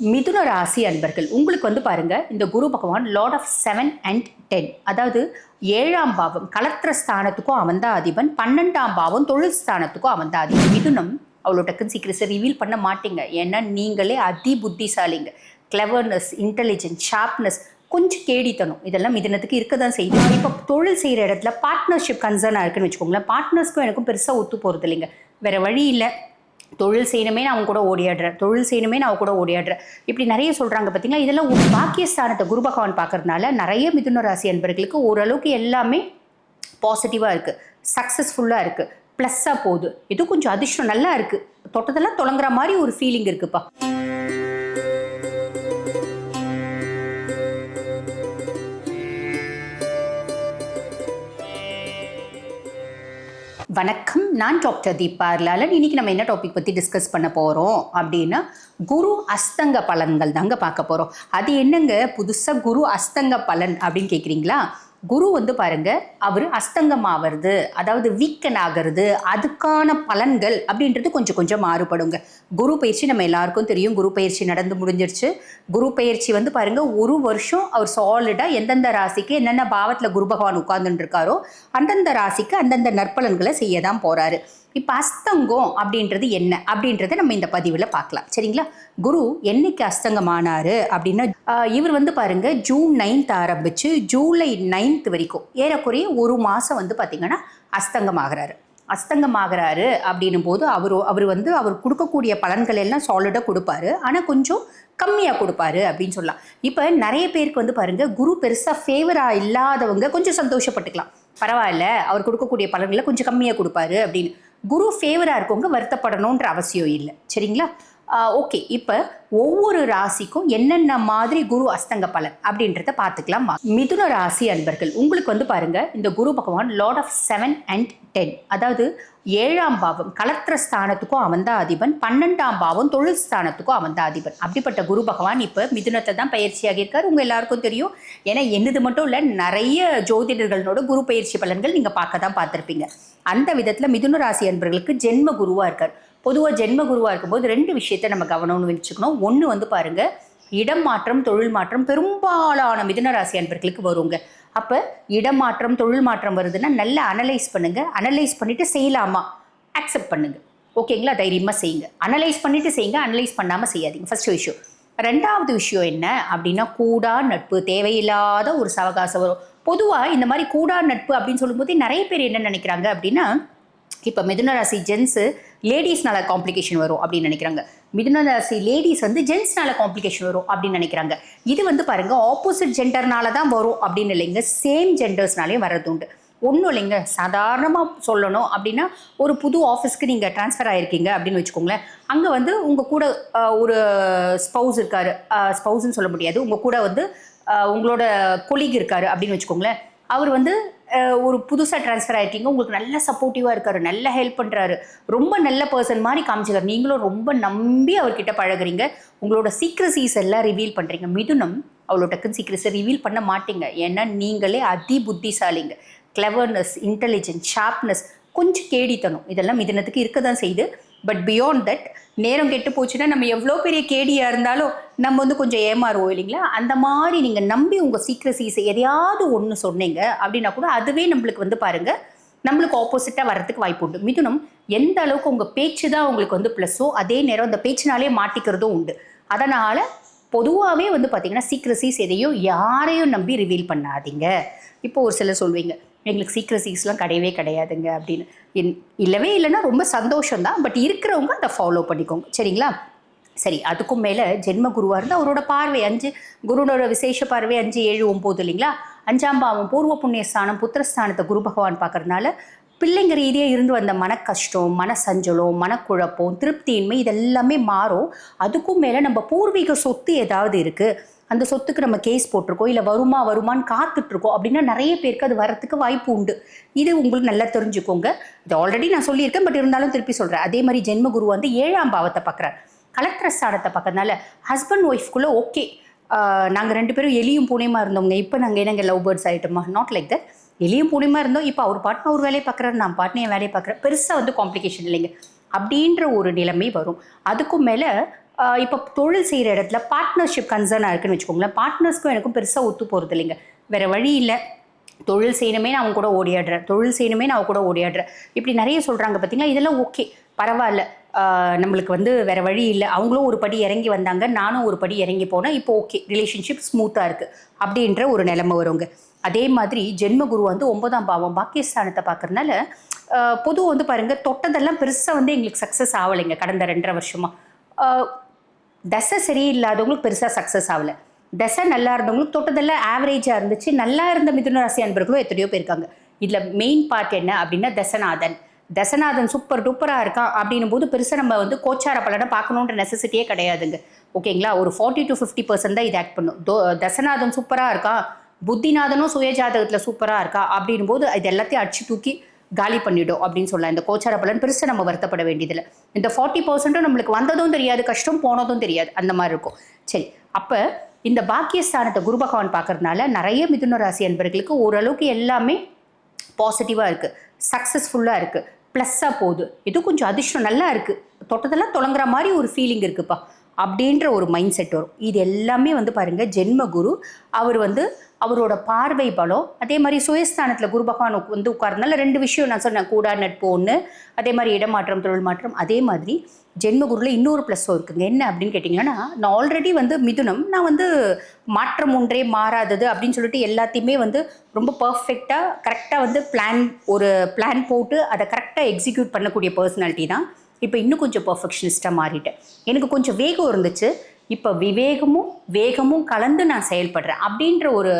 மிதுன ராசி அன்பர்கள் உங்களுக்கு வந்து பாருங்க இந்த Guru Bhagavan lord of seven and ten அதாவது ஏழாம் பாவம் கலத்திர ஸ்தானத்துக்கும் அவன் தான் அதிபன் பன்னெண்டாம் பாவம் தொழில் ஸ்தானத்துக்கும் அவன் தான் அதிபன் மிதுனம் அவ்வளோ டக்குன்னு சீக்கிரம் ரிவீல் பண்ண மாட்டீங்க. ஏன்னா நீங்களே அதி புத்திசாலிங்க. கிளவர்னஸ் இன்டெலிஜென்ஸ் ஷார்ப்னஸ் கொஞ்சம் கேடித்தனம். இதெல்லாம் மிதனத்துக்கு இருக்க தான் செய்யும் இப்போ தொழில் செய்கிற இடத்துல பார்ட்னர்ஷிப் கன்சர்னாக இருக்குன்னு வச்சுக்கோங்களேன். பார்ட்னர்ஸ்க்கும் எனக்கும் பெருசாக ஒத்து போகிறது இல்லைங்க வேறு வழி இல்லை. தொழில் செய்யணுமே நான் அவங்க கூட ஓடியாடுறேன். தொழில் செய்யணுமே நான் அவங்க கூட ஓடியாடுறேன். இப்படி நிறைய சொல்கிறாங்க பார்த்தீங்களா இதெல்லாம் ஒரு பாக்கியஸ்தானத்தை குரு பகவான் பார்க்கறதுனால நிறைய மிதுன ராசி அன்பர்களுக்கு ஓரளவுக்கு எல்லாமே பாசிட்டிவாக இருக்குது சக்ஸஸ்ஃபுல்லாக இருக்குது ப்ளஸ்ஸாக போகுது. இது கொஞ்சம் அதிர்ஷ்டம் நல்லா இருக்குது தொட்டதெல்லாம் தொடங்குற மாதிரி ஒரு ஃபீலிங் இருக்குப்பா. வணக்கம். நான் டாக்டர் தீபா லாலன் இன்னைக்கு நம்ம என்ன டாபிக் பற்றி டிஸ்கஸ் பண்ண போகிறோம் அப்படின்னா குரு அஸ்தங்க பலன்கள் தாங்க பார்க்க போகிறோம் அது என்னங்க? புதுசாக குரு அஸ்தங்க பலன் அப்படின்னு கேட்குறீங்களா குரு வந்து பாருங்க அவர் அஸ்தங்கம் அதாவது வீக்கன் ஆகிறது அதுக்கான பலன்கள் அப்படின்றது கொஞ்சம் கொஞ்சம் மாறுபடுங்க. குரு பயிற்சி நம்ம எல்லாருக்கும் தெரியும். குரு பயிற்சி நடந்து முடிஞ்சிருச்சு. குரு பயிற்சி வந்து பாருங்க ஒரு வருஷம் அவர் சாலிடாக எந்தெந்த ராசிக்கு என்னென்ன பாவத்தில் குரு பகவான் உட்கார்ந்துட்டு இருக்காரோ அந்தந்த ராசிக்கு அந்தந்த நற்பலன்களை செய்ய தான் போறாரு. இப்போ அஸ்தங்கம் அப்படின்றது என்ன? அப்படின்றத நம்ம இந்த பதிவில் பார்க்கலாம். சரிங்களா? குரு என்னைக்கு அஸ்தங்கம் ஆனார் அப்படின்னா இவர் வந்து பாருங்க ஜூன் நைன்த் ஆரம்பித்து ஜூலை நைன்த் வரைக்கும் ஏறக்குறைய ஒரு மாதம் வந்து பார்த்திங்கன்னா பார்த்தீங்கன்னா அஸ்தங்கமாகிறாரு. அஸ்தங்கமாகிறாரு அப்படின்னும் போது அவர் அவர் வந்து அவர் கொடுக்கக்கூடிய பலன்கள் எல்லாம் சாலிடாக கொடுப்பாரு. ஆனால் கொஞ்சம் கம்மியாக கொடுப்பாரு அப்படின்னு சொல்லலாம். இப்போ நிறைய பேருக்கு வந்து பாருங்கள் குரு பெருசாக ஃபேவராக இல்லாதவங்க கொஞ்சம் சந்தோஷப்பட்டுக்கலாம். பரவாயில்ல அவர் கொடுக்கக்கூடிய பலன்களை கொஞ்சம் கம்மியாக கொடுப்பாரு அப்படின்னு. குரு ஃபேவராக இருக்கவங்க வருத்தப்படணுன்ற அவசியம் இல்லை. சரிங்களா? ஓகே. இப்போ ஒவ்வொரு ராசிக்கும் என்னென்ன மாதிரி குரு அஸ்தங்க பலன் அப்படின்றத பார்த்துக்கலாம். மிதுன ராசி அன்பர்கள் உங்களுக்கு வந்து பாருங்க இந்த Guru Bhagavan lord of seven and ten அதாவது ஏழாம் பாவம் கலத்திர ஸ்தானத்துக்கும் அவன் தான் அதிபன் பன்னெண்டாம் பாவம் தொழில் ஸ்தானத்துக்கும் அவன் தான் அதிபன் அப்படிப்பட்ட குரு பகவான் இப்போ மிதுனத்தை தான் பயிற்சியாக இருக்கார். உங்கள் எல்லாருக்கும் தெரியும். ஏன்னா என்னது மட்டும் இல்லை நிறைய ஜோதிடர்களோட குரு பயிற்சி பலன்கள் நீங்கள் பார்க்க தான் பார்த்துருப்பீங்க. அந்த விதத்தில் மிதுன ராசி அன்பர்களுக்கு ஜென்ம குருவாக இருக்கார். பொதுவாக ஜென்ம குருவாக இருக்கும்போது ரெண்டு விஷயத்தை நம்ம கவனம்னு வச்சுக்கணும் ஒன்று வந்து பாருங்கள் இடம் மாற்றம் தொழில் மாற்றம் பெரும்பாலான மிதுன ராசி அன்பர்களுக்கு வருங்க. அப்போ இடம் மாற்றம் தொழில் மாற்றம் வருதுன்னா நல்லா அனலைஸ் பண்ணுங்கள் அனலைஸ் பண்ணிவிட்டு செய்யலாமா? அக்செப்ட் பண்ணுங்கள் ஓகேங்களா தைரியமாக செய்யுங்க. அனலைஸ் பண்ணிவிட்டு செய்யுங்க. அனலைஸ் பண்ணாமல் செய்யாதீங்க. ஃபர்ஸ்ட் விஷயம். ரெண்டாவது விஷயம் என்ன அப்படின்னா கூடா நட்பு தேவையில்லாத ஒரு சவகாசம் வரும். பொதுவாக இந்த மாதிரி கூடா நட்பு அப்படின்னு சொல்லும்போது நிறைய பேர் என்ன நினைக்கிறாங்க அப்படின்னா இப்போ மிதுன ராசி ஜென்ஸு லேடிஸ்னால காம்ப்ளிகேஷன் வரும் அப்படின்னு நினைக்கிறாங்க. மிதுன ராசி லேடிஸ் வந்து ஜென்ஸ்னால காம்ப்ளிகேஷன் வரும் அப்படின்னு நினைக்கிறாங்க. இது வந்து பாருங்க ஆப்போசிட் ஜெண்டர்னால தான் வரும் அப்படின்னு இல்லைங்க சேம் ஜெண்டர்ஸ்னாலே வர்றது உண்டு. ஒன்றும் இல்லைங்க சாதாரணமாக சொல்லணும் அப்படின்னா ஒரு புது ஆஃபீஸ்க்கு நீங்கள் ட்ரான்ஸ்ஃபர் ஆகிருக்கீங்க அப்படின்னு வச்சுக்கோங்களேன். அங்கே வந்து உங்கள் கூட ஒரு ஸ்பௌஸ் இருக்காரு ஸ்பௌஸ்ன்னு சொல்ல முடியாது. உங்கள் கூட வந்து உங்களோட கொலீக் இருக்காரு அப்படின்னு வச்சுக்கோங்களேன். அவர் வந்து ஒரு புதுசாக ட்ரான்ஸ்ஃபர் ஆகிருக்கீங்க உங்களுக்கு நல்ல சப்போர்ட்டிவாக இருக்காரு. நல்ல ஹெல்ப் பண்ணுறாரு ரொம்ப நல்ல பர்சன் மாதிரி காமிச்சிக்காரு. நீங்களும் ரொம்ப நம்பி அவர்கிட்ட பழகுறீங்க. உங்களோட சீக்ரஸிஸ் எல்லாம் ரிவீல் பண்ணுறீங்க மிதுனம் அவ்வளோ டக்குன்னு சீக்ரஸை ரிவீல் பண்ண மாட்டீங்க. ஏன்னா நீங்களே அதி புத்திசாலிங்க கிளவர்னஸ் இன்டெலிஜென்ஸ் ஷார்ப்னஸ் கொஞ்சம் கேடித்தனம். இதெல்லாம் மிதனத்துக்கு இருக்க தான் செய்யுது. பட் பியாண்ட் தட் நேரம் கெட்டு போச்சுன்னா நம்ம எவ்வளோ பெரிய கேடியாக இருந்தாலும் நம்ம வந்து கொஞ்சம் ஏமாறுவோம் இல்லைங்களா? அந்த மாதிரி நீங்கள் நம்பி உங்கள் சீக்ரஸிஸை எதையாவது ஒன்று சொன்னீங்க அப்படின்னா கூட அதுவே நம்மளுக்கு வந்து பாருங்கள் நம்மளுக்கு ஆப்போசிட்டாக வர்றதுக்கு வாய்ப்பு உண்டு. மிதுனம் எந்த அளவுக்கு உங்கள் பேச்சு தான் உங்களுக்கு வந்து ப்ளஸ்ஸோ அதே நேரம் அந்த பேச்சினாலே மாட்டிக்கிறதும் உண்டு. அதனால் பொதுவாகவே வந்து பார்த்தீங்கன்னா சீக்ரஸிஸ் எதையும் யாரையும் நம்பி ரிவீல் பண்ணாதீங்க. இப்போ ஒரு சிலர் சொல்வீங்க எங்களுக்கு சீக்ரஸிஸ்லாம் கிடையவே கிடையாதுங்க அப்படின்னு. இன்- இல்லவே இல்லைன்னா ரொம்ப சந்தோஷம் தான் பட் இருக்கிறவங்க அதை ஃபாலோ பண்ணிக்கோங்க. சரிங்களா? சரி அதுக்கும் மேலே ஜென்ம குருவாக இருந்தால் அவரோட பார்வை அஞ்சு குருனோட விசேஷ பார்வை அஞ்சு ஏழு ஒம்பது இல்லைங்களா? அஞ்சாம் பாவம் பூர்வ புண்ணியஸ்தானம் புத்திரஸ்தானத்தை குரு பகவான் பார்க்குறதுனால பிள்ளைங்க ரீதியாக இருந்து வந்த மன கஷ்டம் மன சஞ்சலம் மனக்குழப்பம் திருப்தியின்மை இதெல்லாமே மாறும். அதுக்கும் மேலே நம்ம பூர்வீக சொத்து ஏதாவது இருக்குது அந்த சொத்துக்கு நம்ம கேஸ் போட்டிருக்கோம். இல்லை வருமா வருமான்னு காத்துட்ருக்கோம் அப்படின்னா நிறைய பேருக்கு அது வரத்துக்கு வாய்ப்பு உண்டு. இது உங்களுக்கு நல்லா தெரிஞ்சுக்கோங்க. இது ஆல்ரெடி நான் சொல்லியிருக்கேன். பட் இருந்தாலும் திருப்பி சொல்கிறேன் அதே மாதிரி ஜென்ம குரு வந்து ஏழாம் பாவத்தை பார்க்குறேன் கலெக்டர் ஸ்தானத்தை பார்க்கறதுனால ஹஸ்பண்ட் ஒய்ஃப்குள்ளே ஓகே நாங்கள் ரெண்டு பேரும் எலியும் பூனையுமா இருந்தோங்க இப்போ நாங்கள் என்னங்க லவ் பேர்ட்ஸ் ஆகிட்டோமா நாட் லைக் தட் எலியும் புலிமா இருந்தோம். இப்போ அவர் பாட்டுன்னு அவர் வேலையை பார்க்குறாரு நான் பாட்டுன்னு என் வேலையை பார்க்குறேன் பெருசாக வந்து காம்ப்ளிகேஷன் இல்லைங்க. அப்படின்ற ஒரு நிலைமை வரும். அதுக்கும் மேலே இப்போ தொழில் செய்கிற இடத்துல பார்ட்னர்ஷிப் கன்சர்னாக இருக்குன்னு வச்சுக்கோங்களேன். பார்ட்னர்ஸ்க்கும் எனக்கும் பெருசாக ஒத்து போகிறது இல்லைங்க. வேறு வழி இல்லை. தொழில் செய்யணுமே நான் அவங்க கூட ஓடியாடுறேன். தொழில் செய்யணுமே நான் அவங்க கூட ஓடியாடுறேன். இப்படி நிறைய சொல்கிறாங்க பார்த்தீங்களா இதெல்லாம் ஓகே பரவாயில்ல. நம்மளுக்கு வந்து வேறு வழி இல்லை. அவங்களும் ஒரு படி இறங்கி வந்தாங்க. நானும் ஒரு படி இறங்கி போனேன். இப்போ ஓகே ரிலேஷன்ஷிப் ஸ்மூத்தாக இருக்குது அப்படின்ற ஒரு நிலைமை வருங்க. அதே மாதிரி ஜென்மகுரு வந்து ஒன்பதாம் பாவம் பாக்கியஸ்தானத்தை பார்க்குறதுனால பொதுவாக வந்து பாருங்கள் தொட்டதெல்லாம் பெருசாக வந்து எங்களுக்கு சக்ஸஸ் ஆகலைங்க கடந்த ரெண்டரை வருஷமாக தசை சரியில்லாதவங்களுக்கு பெருசாக சக்ஸஸ் ஆகலை தசை நல்லா இருந்தவங்களுக்கு தொட்டதெல்லாம் ஆவரேஜாக இருந்துச்சு. நல்லா இருந்த மிதுன ராசி அன்பர்களும் எத்தனையோ பேர் இருக்காங்க. இதில் மெயின் பார்ட் என்ன அப்படின்னா தசநாதன். தசநாதன் சூப்பர் டூப்பராக இருக்கான் அப்படின்னும் போது பெருசாக நம்ம வந்து கோச்சார பலனை பார்க்கணுன்ற நெசசிட்டியே கிடையாதுங்க. ஓகேங்களா? ஒரு ஃபார்ட்டி டு ஃபிஃப்டி பர்சன்ட் தான் இது ஆக்ட் பண்ணும். தோ தசநாதன் சூப்பராக இருக்கான் புத்திநாதனும் சுயஜாதகத்தில் சூப்பராக இருக்கா? அப்படின்னும் போது இது எல்லாத்தையும் அடிச்சு தூக்கி காலி பண்ணிவிடும் அப்படின்னு சொல்லலாம். இந்த கோச்சார பலன் பெருசாக நம்ம வருத்தப்பட வேண்டியதில்லை. இந்த ஃபார்ட்டி பர்சன்ட்டும் நம்மளுக்கு வந்ததும் தெரியாது கஷ்டம் போனதும் தெரியாது. அந்த மாதிரி இருக்கும். சரி அப்போ இந்த பாக்கியஸ்தானத்தை குரு பகவான் பார்க்கறதுனால நிறைய மிதுன ராசி அன்பர்களுக்கு ஓரளவுக்கு எல்லாமே பாசிட்டிவாக இருக்குது சக்ஸஸ்ஃபுல்லாக இருக்குது ப்ளஸ்ஸாக போகுது. இது கொஞ்சம் அதிர்ஷ்டம் நல்லா இருக்குது தொட்டதெல்லாம் தொடங்குற மாதிரி ஒரு ஃபீலிங் இருக்குப்பா. அப்படின்ற ஒரு மைண்ட் செட் வரும். இது எல்லாமே வந்து பாருங்கள் ஜென்ம குரு அவர் வந்து அவரோட பார்வை பலம் அதே மாதிரி சுயஸ்தானத்தில் குரு பகவான் வந்து உட்கார்ந்தனால ரெண்டு விஷயம் நான் சொன்னேன் கூடா நட்பு ஒன்று அதே மாதிரி இடமாற்றம் தொழில் மாற்றம் அதே மாதிரி ஜென்மகுருவில் இன்னொரு ப்ளஸ் இருக்குங்க. என்ன அப்படின்னு கேட்டிங்கன்னா நான் ஆல்ரெடி வந்து மிதுனம் நான் வந்து மாற்றம் ஒன்றே மாறாதது அப்படின்னு சொல்லிட்டு எல்லாத்தையுமே வந்து ரொம்ப பர்ஃபெக்டாக கரெக்டாக வந்து பிளான் ஒரு பிளான் போட்டு அதை கரெக்டாக எக்ஸிக்யூட் பண்ணக்கூடிய பர்சனாலிட்டி தான் இப்போ இன்னும் கொஞ்சம் பர்ஃபெக்ஷனிஸ்ட்டாக மாறிட்டேன். எனக்கு கொஞ்சம் வேகம் இருந்துச்சு. இப்போ விவேகமும் வேகமும் கலந்து நான் செயல்படுறேன். அப்படின்ற ஒரு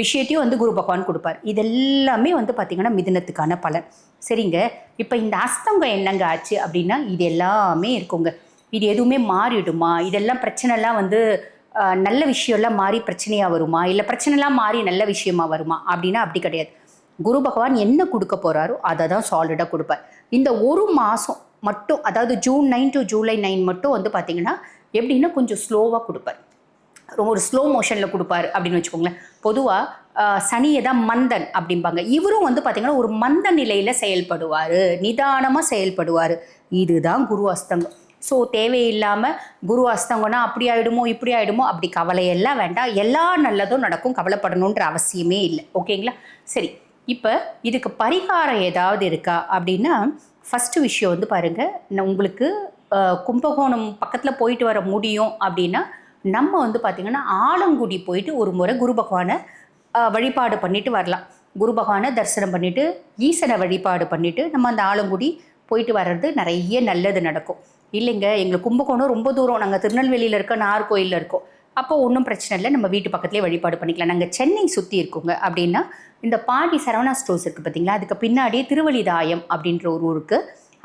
விஷயத்தையும் வந்து குரு பகவான் கொடுப்பார். இதெல்லாமே வந்து பார்த்திங்கன்னா மிதினத்துக்கான பலன். சரிங்க? இப்போ இந்த அஸ்தங்கம் என்னங்க ஆச்சு அப்படின்னா இது எல்லாமே இருக்குங்க. இது எதுவுமே மாறிடுமா? இதெல்லாம் பிரச்சனைலாம் வந்து நல்ல விஷயம்லாம் மாறி பிரச்சனையாக வருமா? இல்லை பிரச்சனைலாம் மாறி நல்ல விஷயமா வருமா? அப்படின்னா அப்படி கிடையாது. குரு பகவான் என்ன கொடுக்க போகிறாரோ அதை தான் சாலிடாக கொடுப்பார். இந்த ஒரு மாதம் மட்டும் அதாவது June nine to July nine மட்டும் வந்து பார்த்தீங்கன்னா எப்படின்னா கொஞ்சம் ஸ்லோவாக கொடுப்பார். ரொம்ப ஒரு ஸ்லோ மோஷனில் கொடுப்பாரு அப்படின்னு வச்சுக்கோங்களேன். பொதுவாக சனியை தான் மந்தன் அப்படிம்பாங்க. இவரும் வந்து பார்த்திங்கன்னா ஒரு மந்த நிலையில் செயல்படுவார். நிதானமாக செயல்படுவார். இதுதான் குரு அஸ்தங்கம். ஸோ தேவையில்லாமல் குரு அஸ்தங்கம்னா அப்படி ஆகிடுமோ இப்படி ஆகிடுமோ அப்படி கவலையெல்லாம் வேண்டாம். எல்லா நல்லதும் நடக்கும். கவலைப்படணுன்ற அவசியமே இல்லை. ஓகேங்களா? சரி. இப்போ இதுக்கு பரிகாரம் ஏதாவது இருக்கா? அப்படின்னா ஃபஸ்ட்டு விஷயம் வந்து பாருங்கள் நான் உங்களுக்கு கும்பகோணம் பக்கத்தில் போயிட்டு வர முடியும் அப்படின்னா நம்ம வந்து பார்த்திங்கன்னா ஆலங்குடி போயிட்டு ஒரு முறை குரு பகவானை வழிபாடு பண்ணிட்டு வரலாம். குரு பகவானை தரிசனம் பண்ணிவிட்டு ஈசனை வழிபாடு பண்ணிவிட்டு நம்ம அந்த ஆலங்குடி போயிட்டு வர்றது நிறைய நல்லது நடக்கும். இல்லைங்க எங்களுக்கு கும்பகோணம் ரொம்ப தூரம். நாங்கள் திருநெல்வேலியில் இருக்கோம் நார்கோயிலில் இருக்கோம். அப்போ ஒன்றும் பிரச்சனை இல்லை. நம்ம வீட்டு பக்கத்துலேயே வழிபாடு பண்ணிக்கலாம். நாங்கள் சென்னை சுற்றி இருக்கோங்க. அப்படின்னா இந்த பாடி சரவணா ஸ்டோர்ஸ் இருக்குது பார்த்தீங்களா அதுக்கு பின்னாடியே திருவழிதாயம் அப்படின்ற ஒரு ஊருக்கு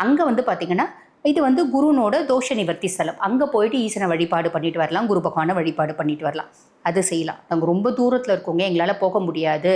அங்கே வந்து பார்த்தீங்கன்னா இது வந்து குருனோட தோஷ நிவர்த்தி ஸ்தலம். அங்கே போயிட்டு ஈசனை வழிபாடு பண்ணிட்டு வரலாம். குரு பகவானை வழிபாடு பண்ணிட்டு வரலாம். அது செய்யலாம். நாங்கள் ரொம்ப தூரத்தில் இருக்கோங்க. எங்களால் போக முடியாது.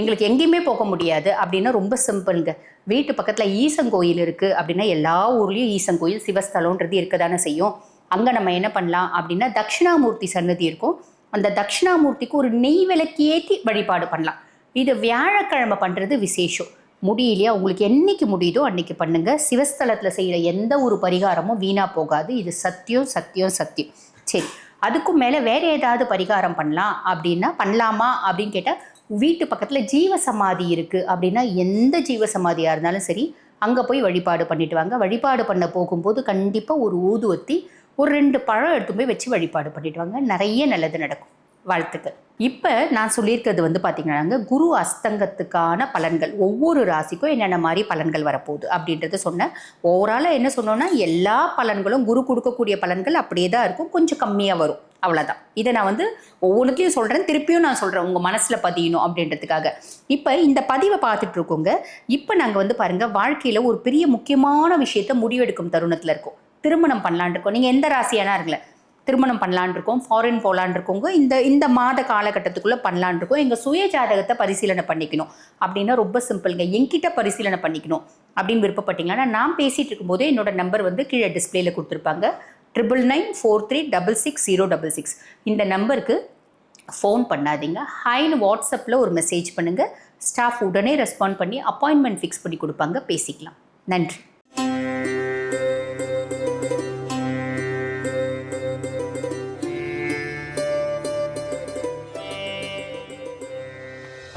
எங்களுக்கு எங்கேயுமே போக முடியாது. அப்படின்னா ரொம்ப சிம்பிளுங்க. வீட்டு பக்கத்தில் ஈசன் கோயில் இருக்குது அப்படின்னா எல்லா ஊர்லேயும் ஈசன் கோயில் சிவஸ்தலம்ன்றது இருக்க தானே செய்யும். அங்கே நம்ம என்ன பண்ணலாம் அப்படின்னா தட்சிணாமூர்த்தி சன்னதி இருக்கும். அந்த தட்சிணாமூர்த்திக்கு ஒரு நெய் விளக்கு ஏற்றி வழிபாடு பண்ணலாம். இது வியாழக்கிழமை பண்ணுறது விசேஷம். முடியலையா? உங்களுக்கு என்னைக்கு முடியுதோ அன்னைக்கு பண்ணுங்கள் சிவஸ்தலத்தில் செய்கிற எந்த ஒரு பரிகாரமும் வீணாக போகாது. இது சத்தியம் சத்தியம் சத்தியம். சரி அதுக்கும் மேலே வேறு ஏதாவது பரிகாரம் பண்ணலாம் அப்படின்னா பண்ணலாமா அப்படின்னு கேட்டால் வீட்டு பக்கத்தில் ஜீவ சமாதி இருக்குது அப்படின்னா எந்த ஜீவ சமாதியாக இருந்தாலும் சரி அங்கே போய் வழிபாடு பண்ணிட்டு வாங்க. வழிபாடு பண்ண போகும்போது கண்டிப்பாக ஒரு ஊதுவத்தி ஒரு ரெண்டு பழம் எடுத்து போய் வச்சு வழிபாடு பண்ணிட்டு வாங்க. நிறைய நல்லது நடக்கும். வாழ்த்துக்கள். இப்போ நான் சொல்லியிருக்கிறது வந்து பார்த்தீங்கன்னாங்க குரு அஸ்தங்கத்துக்கான பலன்கள். ஒவ்வொரு ராசிக்கும் என்னென்ன மாதிரி பலன்கள் வரப்போகுது அப்படின்றத சொன்னேன். ஓவராலாக என்ன சொன்னோன்னா எல்லா பலன்களும் குரு கொடுக்கக்கூடிய பலன்கள் அப்படியே தான் இருக்கும். கொஞ்சம் கம்மியாக வரும். அவ்வளோதான் இதை நான் வந்து ஒவ்வொன்றுத்தையும் சொல்கிறேன் திருப்பியும் நான் சொல்கிறேன் உங்கள் மனசில் பதியணும் அப்படின்றதுக்காக. இப்போ இந்த பதிவை பார்த்துட்டு இருக்கோங்க. இப்போ நாங்கள் வந்து பாருங்கள் வாழ்க்கையில் ஒரு பெரிய முக்கியமான விஷயத்த முடிவெடுக்கும் தருணத்தில் இருக்கோம். திருமணம் பண்ணலான் இருக்கோம். நீங்கள் எந்த ராசியானா இருக்கல திருமணம் பண்ணலான் இருக்கோம். ஃபாரின் போகலான் இருக்கோங்க. இந்த இந்த மாத காலகட்டத்துக்குள்ளே பண்ணலான் இருக்கோம். எங்கள் சுய ஜாதகத்தை பரிசீலனை பண்ணிக்கணும். அப்படின்னா ரொம்ப சிம்பிளுங்க. எங்கிட்ட பரிசீலனை பண்ணிக்கணும் அப்படின்னு விருப்பப்பட்டீங்கன்னா நான் பேசிகிட்டு இருக்கும்போதே என்னோட நம்பர் வந்து கீழே டிஸ்பிளேல கொடுத்துருப்பாங்க. Triple nine four three double six zero double six இந்த நம்பருக்கு ஃபோன் பண்ணாதீங்க. ஹைன்னு வாட்ஸ்அப்பில் ஒரு மெசேஜ் பண்ணுங்கள் ஸ்டாஃப் உடனே ரெஸ்பாண்ட் பண்ணி அப்பாயின்மெண்ட் ஃபிக்ஸ் பண்ணி கொடுப்பாங்க. பேசிக்கலாம். நன்றி.